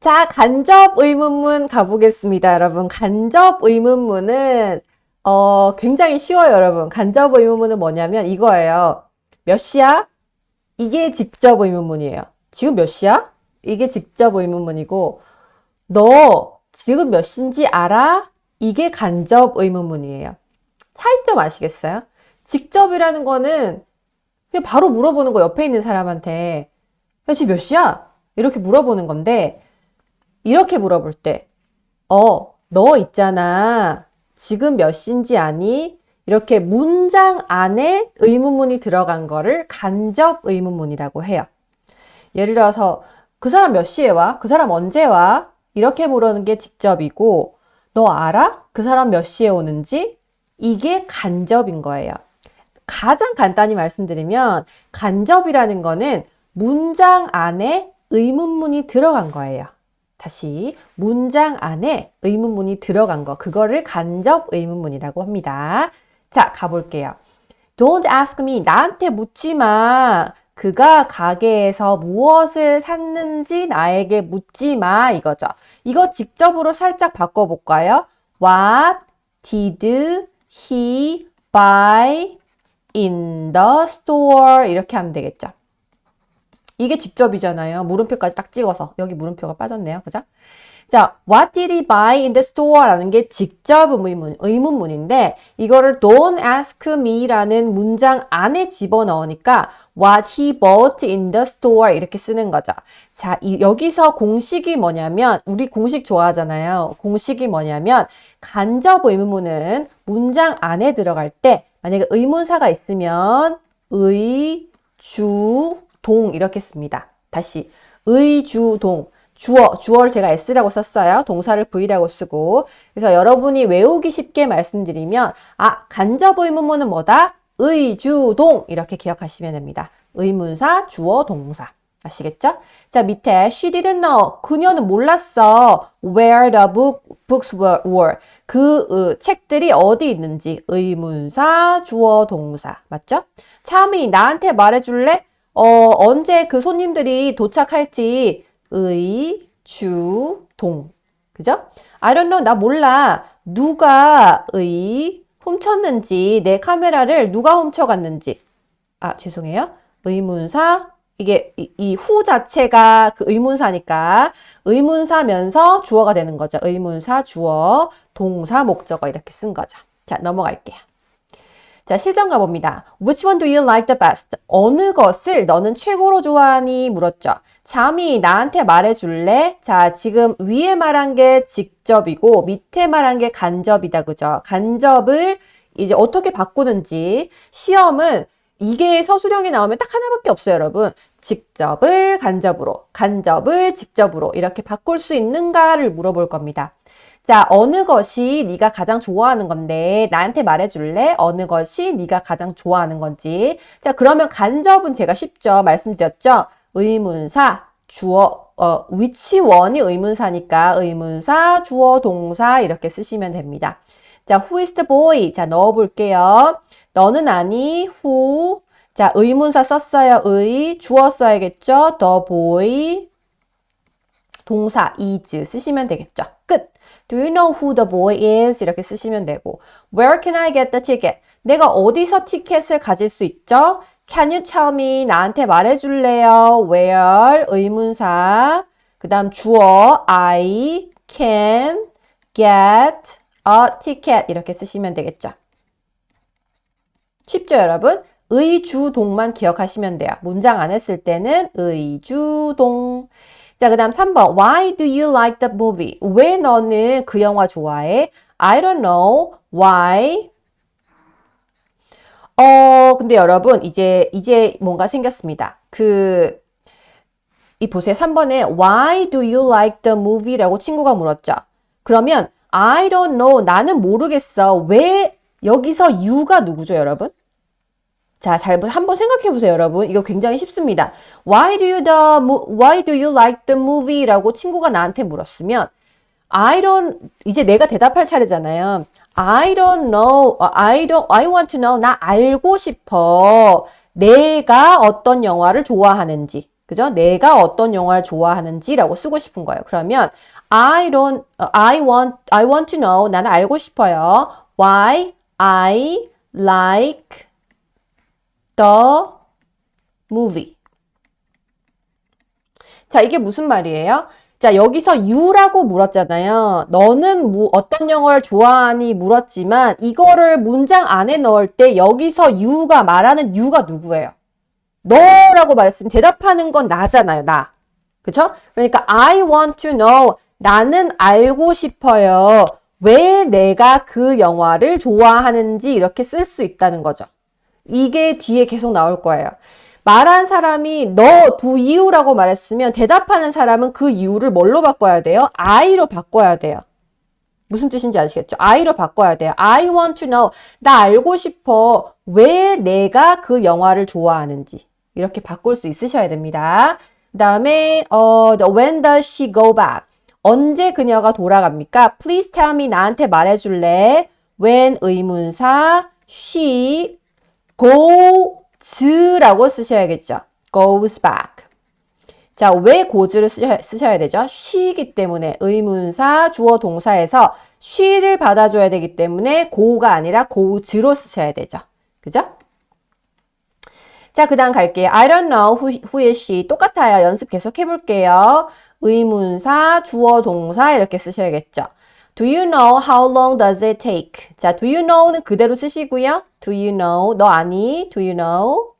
자, 간접 의문문 가보겠습니다, 여러분. 간접 의문문은 어, 굉장히 쉬워요, 여러분. 간접 의문문은 뭐냐면 이거예요. 몇 시야? 이게 직접 의문문이에요. 지금 몇 시야? 이게 직접 의문문이고, 너 지금 몇 시인지 알아? 이게 간접 의문문이에요. 차이점 아시겠어요? 직접이라는 거는 그냥 바로 물어보는 거 옆에 있는 사람한테 야, 지금 몇 시야? 이렇게 물어보는 건데 이렇게 물어볼 때 어, 너 있잖아. 지금 몇 시인지 아니? 이렇게 문장 안에 의문문이 들어간 거를 간접 의문문이라고 해요. 예를 들어서 그 사람 몇 시에 와? 그 사람 언제 와? 이렇게 물어는 게 직접이고 너 알아? 그 사람 몇 시에 오는지? 이게 간접인 거예요. 가장 간단히 말씀드리면 간접이라는 거는 문장 안에 의문문이 들어간 거예요. 다시 문장 안에 의문문이 들어간 거 그거를 간접 의문문이라고 합니다. 자, 가볼게요. Don't ask me. 나한테 묻지 마. 그가 가게에서 무엇을 샀는지 나에게 묻지 마. 이거죠. 이거 직접으로 살짝 바꿔볼까요? What did he buy in the store? 이렇게 하면 되겠죠. 이게 직접이잖아요. 물음표까지 딱 찍어서. 여기 물음표가 빠졌네요. 그죠? 자, what did he buy in the store? 라는 게 직접 의문, 의문문인데, 이거를 don't ask me 라는 문장 안에 집어넣으니까 what he bought in the store 이렇게 쓰는 거죠. 자, 이, 여기서 공식이 뭐냐면, 우리 공식 좋아하잖아요. 공식이 뭐냐면, 간접 의문문은 문장 안에 들어갈 때, 만약에 의문사가 있으면, 의, 주, 동 이렇게 씁니다. 다시 의주동 주어 주어를 제가 s라고 썼어요. 동사를 v라고 쓰고 그래서 여러분이 외우기 쉽게 말씀드리면 아 간접 의문문은 뭐다? 의주동 이렇게 기억하시면 됩니다. 의문사 주어 동사 아시겠죠? 자 밑에 she didn't know 그녀는 몰랐어 where the book, books were. 그 어, 책들이 어디 있는지 의문사 주어 동사 맞죠? 참이 나한테 말해줄래? 어, 언제 그 손님들이 도착할지 의, 주, 동. 그죠? I don't know. 나 몰라. 누가 의 훔쳤는지, 내 카메라를 누가 훔쳐갔는지. 아, 죄송해요. 의문사. 이게 이 후 자체가 그 의문사니까 의문사면서 주어가 되는 거죠. 의문사, 주어, 동사, 목적어 이렇게 쓴 거죠. 자, 넘어갈게요. 자, 실전 가봅니다. Which one do you like the best? 어느 것을 너는 최고로 좋아하니? 물었죠. 잠이 나한테 말해줄래? 자, 지금 위에 말한 게 직접이고 밑에 말한 게 간접이다. 그죠? 간접을 이제 어떻게 바꾸는지 시험은 이게 서술형이 나오면 딱 하나밖에 없어요, 여러분. 직접을 간접으로, 간접을 직접으로 이렇게 바꿀 수 있는가를 물어볼 겁니다. 자, 어느 것이 네가 가장 좋아하는 건데 나한테 말해줄래? 어느 것이 네가 가장 좋아하는 건지. 자, 그러면 간접은 제가 쉽죠. 말씀드렸죠. 의문사, 주어, 어, 위치원이 의문사니까 의문사, 주어, 동사 이렇게 쓰시면 됩니다. 자, who is the boy? 자, 넣어볼게요. 너는 아니, who. 자, 의문사 썼어요. 의, 주어 써야겠죠. the boy. 동사 is 쓰시면 되겠죠. 끝. Do you know who the boy is? 이렇게 쓰시면 되고 Where can I get the ticket? 내가 어디서 티켓을 가질 수 있죠? Can you tell me? 나한테 말해줄래요? Where? 의문사 그 다음 주어 I can get a ticket 이렇게 쓰시면 되겠죠. 쉽죠 여러분? 의주동만 기억하시면 돼요. 문장 안 했을 때는 의주동 자, 그 다음 3번. Why do you like the movie? 왜 너는 그 영화 좋아해? I don't know. Why? 어, 근데 여러분, 이제, 이제 뭔가 생겼습니다. 그, 이 보세요. 3번에 Why do you like the movie? 라고 친구가 물었죠. 그러면 I don't know. 나는 모르겠어. 왜 여기서 you가 누구죠, 여러분? 자, 잘 한번 생각해 보세요, 여러분. 이거 굉장히 쉽습니다. Why do you the Why do you like the movie?라고 친구가 나한테 물었으면 I don't 이제 내가 대답할 차례잖아요. I don't know. I don't I want to know. 나 알고 싶어. 내가 어떤 영화를 좋아하는지. 그죠? 내가 어떤 영화를 좋아하는지라고 쓰고 싶은 거예요. 그러면 I don't, 어, I want, I want to know. 나는 알고 싶어요. Why I like the movie. 자, 이게 무슨 말이에요? 자, 여기서 you라고 물었잖아요. 너는 뭐 어떤 영화를 좋아하니 물었지만 이거를 문장 안에 넣을 때 여기서 you가 말하는 you가 누구예요? 너라고 말했으면 대답하는 건 나잖아요, 나. 그쵸? 그러니까 I want to know. 나는 알고 싶어요. 왜 내가 그 영화를 좋아하는지 이렇게 쓸 수 있다는 거죠. 이게 뒤에 계속 나올 거예요. 말한 사람이 너 두 이유라고 말했으면 대답하는 사람은 그 이유를 뭘로 바꿔야 돼요? I로 바꿔야 돼요. 무슨 뜻인지 아시겠죠? I로 바꿔야 돼요. I want to know. 나 알고 싶어. 왜 내가 그 영화를 좋아하는지. 이렇게 바꿀 수 있으셔야 됩니다. 그 다음에 어, when does she go back? 언제 그녀가 돌아갑니까? Please tell me 나한테 말해줄래? When 의문사 she goes라고 쓰셔야겠죠. goes back. 자, 왜 goes를 쓰셔야, 쓰셔야 되죠? she이기 때문에 의문사 주어 동사에서 she를 받아줘야 되기 때문에 go가 아니라 goes로 쓰셔야 되죠. 그죠? 자, 그 다음 갈게요. I don't know who, who is she. 똑같아요. 연습 계속 해볼게요. 의문사, 주어, 동사 이렇게 쓰셔야겠죠. Do you know how long does it take? 자, do you know는 그대로 쓰시고요. Do you know? 너 아니? Do you know?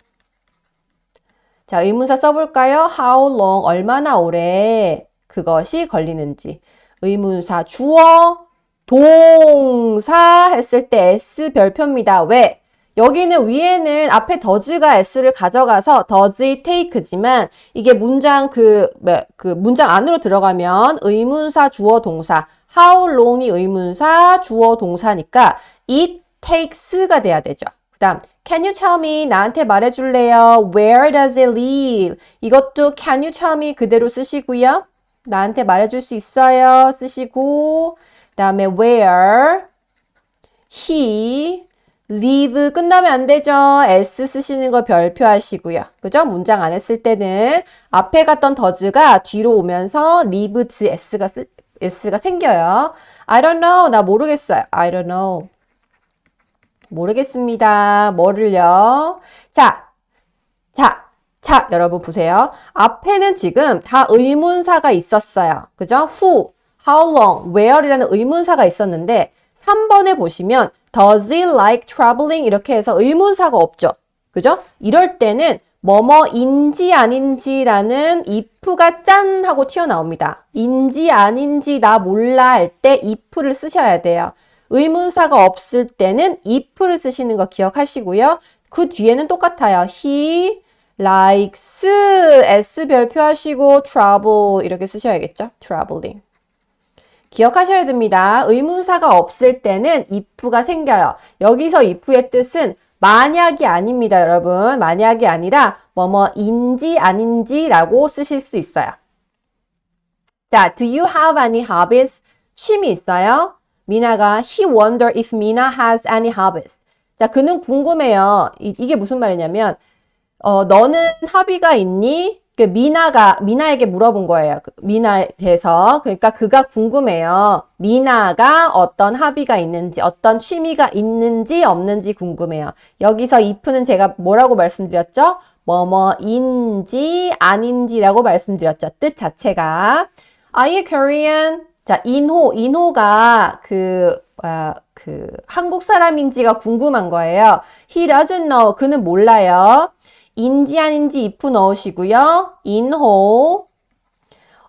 자, 의문사 써볼까요? How long? 얼마나 오래 그것이 걸리는지. 의문사 주어, 동사 했을 때 S 별표입니다. 왜? 여기는 위에는 앞에 does가 s를 가져가서 does it take지만 이게 문장 그, 그 문장 안으로 들어가면 의문사 주어 동사 how long이 의문사 주어 동사니까 it takes가 돼야 되죠. 그 다음 can you tell me 나한테 말해줄래요? where does it live? 이것도 can you tell me 그대로 쓰시고요. 나한테 말해줄 수 있어요 쓰시고 그 다음에 where he live 끝나면 안 되죠. s 쓰시는 거 별표하시고요. 그죠? 문장 안 했을 때는 앞에 갔던 does가 뒤로 오면서 lives s가, 쓰, s가 생겨요. I don't know. 나 모르겠어요. I don't know. 모르겠습니다. 뭐를요? 자, 자, 자, 여러분 보세요. 앞에는 지금 다 의문사가 있었어요. 그죠? who, how long, where이라는 의문사가 있었는데 3번에 보시면 does it like traveling 이렇게 해서 의문사가 없죠. 그죠? 이럴 때는 뭐뭐인지 아닌지라는 if가 짠 하고 튀어나옵니다. 인지 아닌지 나 몰라 할 때 if를 쓰셔야 돼요. 의문사가 없을 때는 if를 쓰시는 거 기억하시고요. 그 뒤에는 똑같아요. he likes s 별표 하시고 travel 이렇게 쓰셔야겠죠. traveling. 기억하셔야 됩니다. 의문사가 없을 때는 if가 생겨요. 여기서 if의 뜻은 만약이 아닙니다, 여러분. 만약이 아니라 뭐뭐인지 아닌지라고 쓰실 수 있어요. 자, do you have any hobbies? 취미 있어요? 미나가 he wonder if Mina has any hobbies. 자, 그는 궁금해요. 이, 게 무슨 말이냐면 어, 너는 합의가 있니? 그 미나가 미나에게 물어본 거예요. 그 미나에 대해서. 그러니까 그가 궁금해요. 미나가 어떤 합의가 있는지, 어떤 취미가 있는지 없는지 궁금해요. 여기서 if는 제가 뭐라고 말씀드렸죠? 뭐뭐인지 아닌지라고 말씀드렸죠. 뜻 자체가. Are you Korean? 자, 인호, 인호가 그, 아, 그 한국 사람인지가 궁금한 거예요. He doesn't know. 그는 몰라요. 인지 아닌지 if 넣으시고요. 인호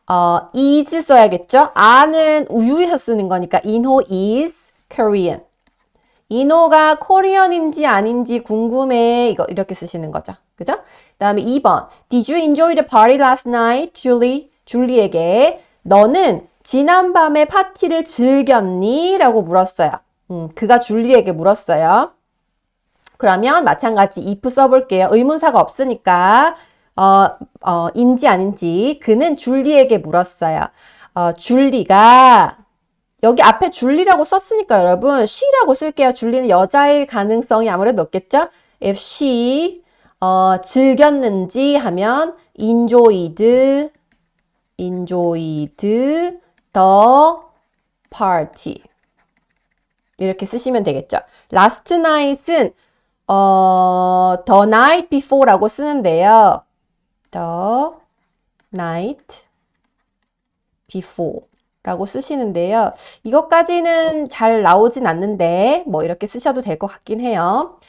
어, is 써야겠죠? 아는 우유에서 쓰는 거니까 인호 is Korean. 인호가 코리안인지 아닌지 궁금해. 이거 이렇게 쓰시는 거죠. 그죠? 다음에 2번. Did you enjoy the party last night, Julie? 줄리에게 너는 지난밤에 파티를 즐겼니? 라고 물었어요. 음, 그가 줄리에게 물었어요. 그러면 마찬가지 if 써볼게요. 의문사가 없으니까 어, 어, 인지 아닌지 그는 줄리에게 물었어요. 어, 줄리가 여기 앞에 줄리라고 썼으니까 여러분 she라고 쓸게요. 줄리는 여자일 가능성이 아무래도 높겠죠? If she 어, 즐겼는지 하면 enjoyed, enjoyed the party. 이렇게 쓰시면 되겠죠. last night은 어, the night before라고 쓰는데요. the night before 라고 쓰시는데요. 이것까지는 잘 나오진 않는데 뭐 이렇게 쓰셔도 될 것 같긴 해요.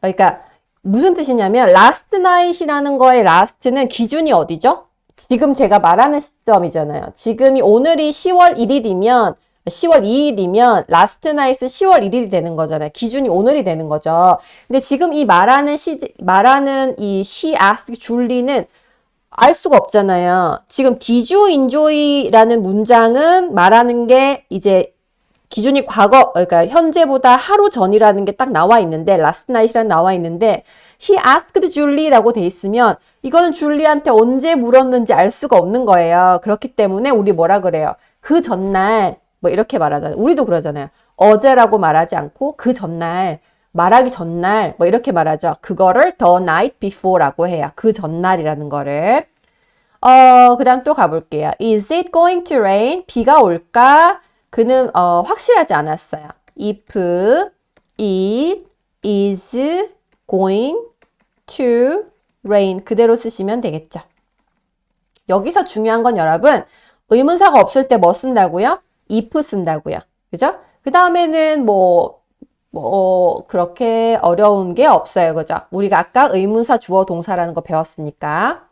그러니까 무슨 뜻이냐면 last night이라는 거의 last는 기준이 어디죠? 지금 제가 말하는 시점이잖아요. 지금이 오늘이 10월 1일이면 10월 2일이면 last night은 10월 1일이 되는 거잖아요. 기준이 오늘이 되는 거죠. 근데 지금 이 말하는 시 말하는 이 she asked 줄리는 알 수가 없잖아요. 지금 did you enjoy라는 문장은 말하는 게 이제 기준이 과거, 그러니까 현재보다 하루 전이라는 게 딱 나와 있는데, last night이라는 나와 있는데, he asked Julie라고 돼 있으면, 이거는 줄리한테 언제 물었는지 알 수가 없는 거예요. 그렇기 때문에 우리 뭐라 그래요? 그 전날, 뭐 이렇게 말하잖아요. 우리도 그러잖아요. 어제라고 말하지 않고, 그 전날, 말하기 전날, 뭐 이렇게 말하죠. 그거를 the night before라고 해요. 그 전날이라는 거를. 어, 그 다음 또 가볼게요. Is it going to rain? 비가 올까? 그는 어, 확실하지 않았어요. If it is going to rain 그대로 쓰시면 되겠죠. 여기서 중요한 건 여러분 의문사가 없을 때 뭐 쓴다고요? if 쓴다고요. 그죠? 그 다음에는 뭐, 뭐, 그렇게 어려운 게 없어요. 그죠? 우리가 아까 의문사 주어 동사라는 거 배웠으니까.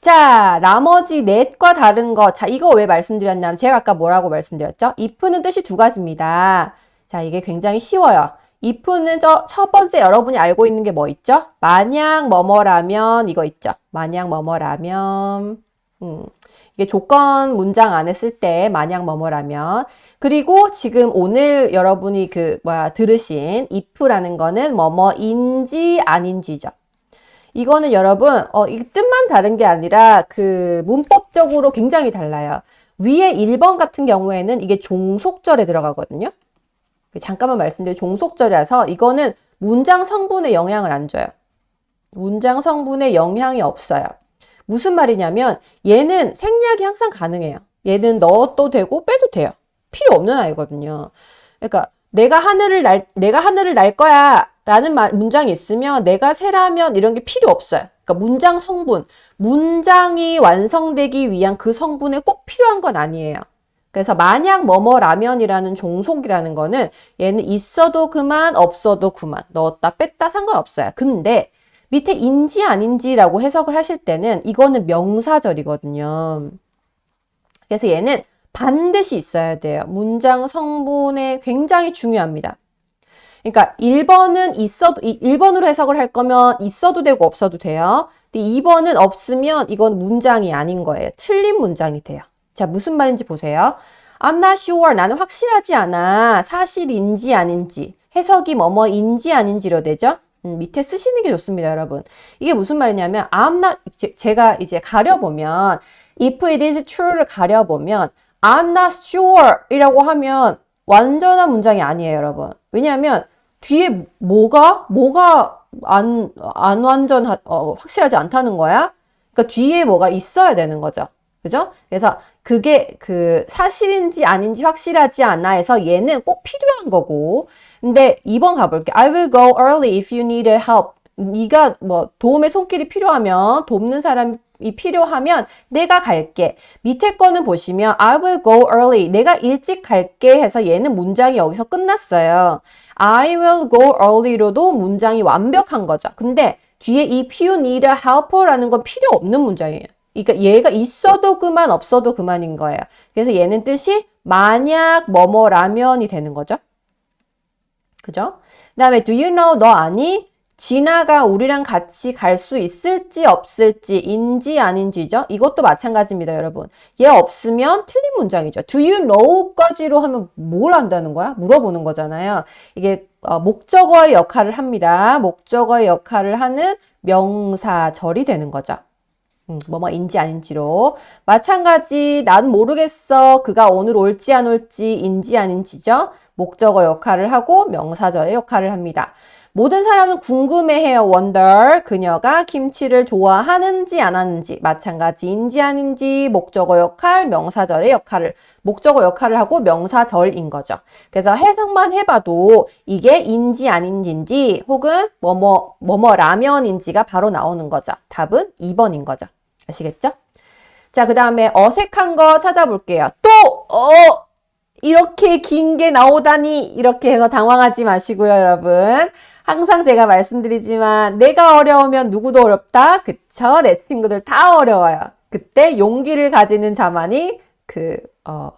자, 나머지 넷과 다른 거. 자, 이거 왜 말씀드렸냐면 제가 아까 뭐라고 말씀드렸죠? if는 뜻이 두 가지입니다. 자, 이게 굉장히 쉬워요. If는 저 첫 번째 여러분이 알고 있는 게 뭐 있죠? 만약 뭐뭐라면 이거 있죠? 만약 뭐뭐라면 음. 이게 조건 문장 안에 쓸 때 만약 뭐뭐라면 그리고 지금 오늘 여러분이 그 뭐야 들으신 if라는 거는 뭐뭐인지 아닌지죠. 이거는 여러분, 어, 이 뜻만 다른 게 아니라 그 문법적으로 굉장히 달라요. 위에 1번 같은 경우에는 이게 종속절에 들어가거든요. 잠깐만 말씀드려 종속절이라서 이거는 문장 성분에 영향을 안 줘요. 문장 성분에 영향이 없어요. 무슨 말이냐면 얘는 생략이 항상 가능해요. 얘는 넣어도 되고 빼도 돼요. 필요 없는 아이거든요. 그러니까 내가 하늘을 날 내가 하늘을 날 거야. 라는 말, 문장이 있으면 내가 세라면 이런 게 필요 없어요. 그러니까 문장 성분, 문장이 완성되기 위한 그 성분에 꼭 필요한 건 아니에요. 그래서 만약 뭐뭐 라면이라는 종속이라는 거는 얘는 있어도 그만, 없어도 그만, 넣었다 뺐다 상관없어요. 근데 밑에 인지 아닌지라고 해석을 하실 때는 이거는 명사절이거든요. 그래서 얘는 반드시 있어야 돼요. 문장 성분에 굉장히 중요합니다. 그러니까 1번은 있어도 1번으로 해석을 할 거면 있어도 되고 없어도 돼요. 근데 2번은 없으면 이건 문장이 아닌 거예요. 틀린 문장이 돼요. 자, 무슨 말인지 보세요. I'm not sure. 나는 확실하지 않아. 사실인지 아닌지. 해석이 뭐뭐인지 아닌지로 되죠? 음, 밑에 쓰시는 게 좋습니다, 여러분. 이게 무슨 말이냐면, I'm not, 제가 이제 가려보면, if it is true를 가려보면, I'm not sure 이라고 하면 완전한 문장이 아니에요, 여러분. 왜냐하면 뒤에 뭐가 뭐가 안, 안 완전 어, 확실하지 않다는 거야. 그러니까 뒤에 뭐가 있어야 되는 거죠. 그죠? 그래서 그게 그 사실인지 아닌지 확실하지 않아 해서 얘는 꼭 필요한 거고. 근데 2번 가볼게. I will go early if you need help. 네가 뭐 도움의 손길이 필요하면 돕는 사람이 필요하면 내가 갈게. 밑에 거는 보시면 I will go early. 내가 일찍 갈게 해서 얘는 문장이 여기서 끝났어요. I will go early로도 문장이 완벽한 거죠. 근데 뒤에 이 you need a helper라는 건 필요 없는 문장이에요. 그러니까 얘가 있어도 그만 없어도 그만인 거예요. 그래서 얘는 뜻이 만약 뭐뭐라면이 되는 거죠. 그죠? 그 다음에 do you know 너 아니? 진아가 우리랑 같이 갈 수 있을지 없을지 인지 아닌지죠. 이것도 마찬가지입니다, 여러분. 얘 없으면 틀린 문장이죠. Do you know까지로 하면 뭘 한다는 거야? 물어보는 거잖아요. 이게 어, 목적어의 역할을 합니다. 목적어의 역할을 하는 명사절이 되는 거죠. 음, 뭐뭐인지 아닌지로. 마찬가지, 난 모르겠어. 그가 오늘 올지 안 올지 인지 아닌지죠. 목적어 역할을 하고 명사절의 역할을 합니다. 모든 사람은 궁금해해요. wonder. 그녀가 김치를 좋아하는지 안 하는지. 마찬가지인지 아닌지. 목적어 역할, 명사절의 역할을. 목적어 역할을 하고 명사절인 거죠. 그래서 해석만 해봐도 이게 인지 아닌지인지 혹은 뭐뭐 뭐뭐 라면인지가 바로 나오는 거죠. 답은 2번인 거죠. 아시겠죠? 자, 그 다음에 어색한 거 찾아볼게요. 또, 어, 이렇게 긴 게 나오다니, 이렇게 해서 당황하지 마시고요, 여러분. 항상 제가 말씀드리지만, 내가 어려우면 누구도 어렵다? 그쵸? 내 친구들 다 어려워요. 그때 용기를 가지는 자만이, 그, 어,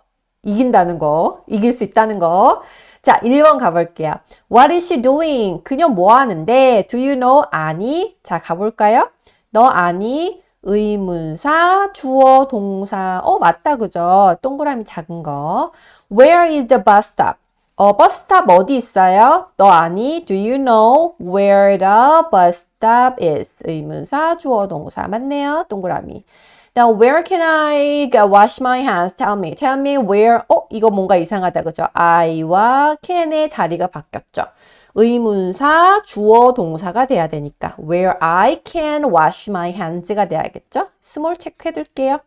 이긴다는 거, 이길 수 있다는 거. 자, 1번 가볼게요. What is she doing? 그녀 뭐 하는데? Do you know? 아니? 자, 가볼까요? 너 아니? 의문사, 주어, 동사. 어, 맞다, 그죠? 동그라미 작은 거. Where is the bus stop? 어, 버스 스탑 어디 있어요? 너 아니? Do you know where the bus stop is? 의문사, 주어, 동사. 맞네요. 동그라미. Now, where can I wash my hands? Tell me. Tell me where. 어, 이거 뭔가 이상하다, 그죠? I와 can의 자리가 바뀌었죠. 의문사, 주어, 동사가 돼야 되니까 where I can wash my hands가 돼야겠죠? 스몰 체크해 둘게요.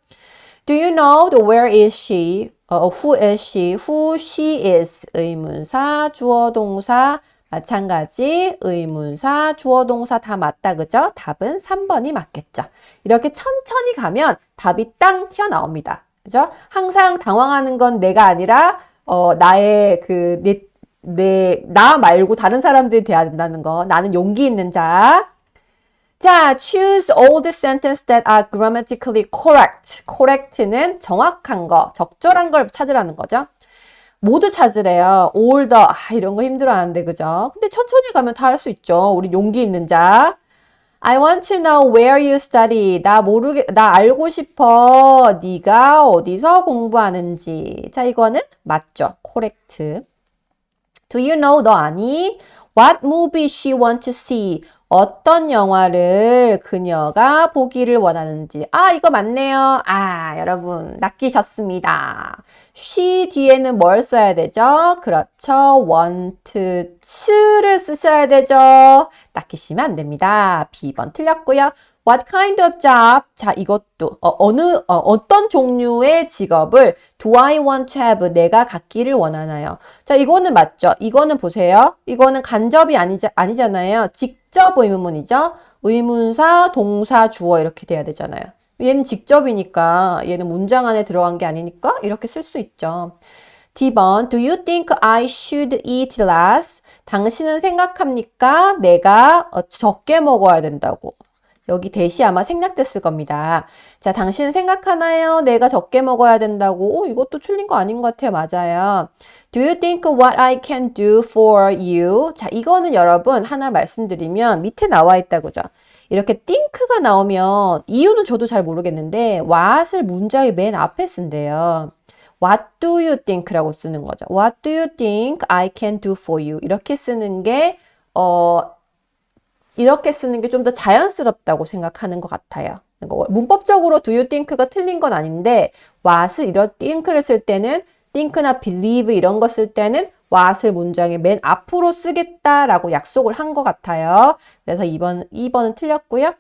Do you know where is she? 어, who is she? Who she is? 의문사, 주어, 동사 마찬가지 의문사, 주어, 동사 다 맞다 그죠? 답은 3번이 맞겠죠. 이렇게 천천히 가면 답이 땅 튀어나옵니다. 그죠? 항상 당황하는 건 내가 아니라 어, 나의 그 내, 내, 나 말고 다른 사람들이 돼야 된다는 거. 나는 용기 있는 자. 자, choose all the sentences that are grammatically correct. correct는 정확한 거, 적절한 걸 찾으라는 거죠. 모두 찾으래요. all the, 아, 이런 거 힘들어 하는데, 그죠? 근데 천천히 가면 다 할 수 있죠. 우리 용기 있는 자. I want to know where you study. 나 모르게, 나 알고 싶어. 네가 어디서 공부하는지. 자, 이거는 맞죠. correct. Do you know? 너 아니? What movie she want to see? 어떤 영화를 그녀가 보기를 원하는지. 아, 이거 맞네요. 아, 여러분, 낚이셨습니다. she 뒤에는 뭘 써야 되죠? 그렇죠. want, to를 쓰셔야 되죠. 낚이시면 안 됩니다. B번 틀렸고요. What kind of job? 자, 이것도 어, 느 어, 떤 종류의 직업을 do I want to have? 내가 갖기를 원하나요? 자, 이거는 맞죠? 이거는 보세요. 이거는 간접이 아니자, 아니잖아요. 직접 의문문이죠. 의문사, 동사, 주어 이렇게 돼야 되잖아요. 얘는 직접이니까 얘는 문장 안에 들어간 게 아니니까 이렇게 쓸 수 있죠. D번 Do you think I should eat less? 당신은 생각합니까? 내가 어, 적게 먹어야 된다고. 여기 대시 아마 생략됐을 겁니다. 자, 당신은 생각하나요? 내가 적게 먹어야 된다고. 오, 이것도 틀린 거 아닌 것 같아요. 맞아요. Do you think what I can do for you? 자, 이거는 여러분 하나 말씀드리면 밑에 나와 있다 그죠? 이렇게 think가 나오면 이유는 저도 잘 모르겠는데 what을 문장의 맨 앞에 쓴대요. What do you think라고 쓰는 거죠. What do you think I can do for you? 이렇게 쓰는 게 어, 이렇게 쓰는 게 좀 더 자연스럽다고 생각하는 것 같아요. 그러니까 문법적으로 do you think가 틀린 건 아닌데 what을 이런 think를 쓸 때는 think나 believe 이런 거 쓸 때는 what을 문장의 맨 앞으로 쓰겠다라고 약속을 한 것 같아요. 그래서 2번, 2번은 틀렸고요.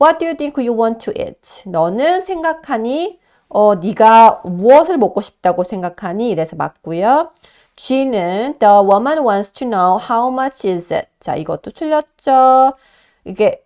What do you think you want to eat? 너는 생각하니 어, 네가 무엇을 먹고 싶다고 생각하니? 이래서 맞고요. G는 the woman wants to know how much is it. 자, 이것도 틀렸죠. 이게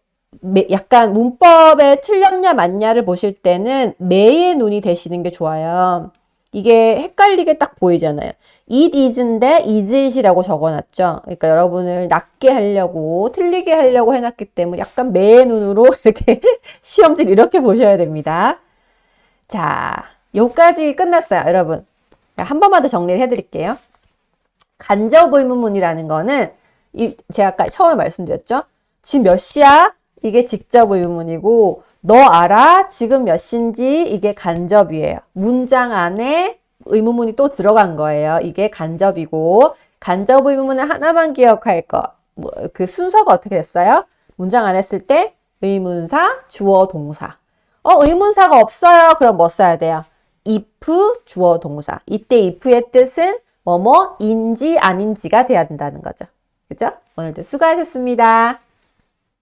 약간 문법에 틀렸냐 맞냐를 보실 때는 매의 눈이 되시는 게 좋아요. 이게 헷갈리게 딱 보이잖아요. it is인데 is it이라고 적어놨죠. 그러니까 여러분을 낫게 하려고 틀리게 하려고 해놨기 때문에 약간 매의 눈으로 이렇게 시험지 이렇게 보셔야 됩니다. 자, 여기까지 끝났어요, 여러분. 한 번만 더 정리를 해드릴게요. 간접 의문문이라는 거는 이 제가 아까 처음에 말씀드렸죠. 지금 몇 시야? 이게 직접 의문문이고 너 알아? 지금 몇 시인지 이게 간접이에요. 문장 안에 의문문이 또 들어간 거예요. 이게 간접이고 간접 의문문은 하나만 기억할 거. 뭐, 그 순서가 어떻게 됐어요? 문장 안 했을 때 의문사, 주어, 동사. 어, 의문사가 없어요. 그럼 뭐 써야 돼요? if, 주어, 동사. 이때 if의 뜻은 뭐뭐인지 아닌지가 돼야 된다는 거죠. 그죠? 오늘도 수고하셨습니다.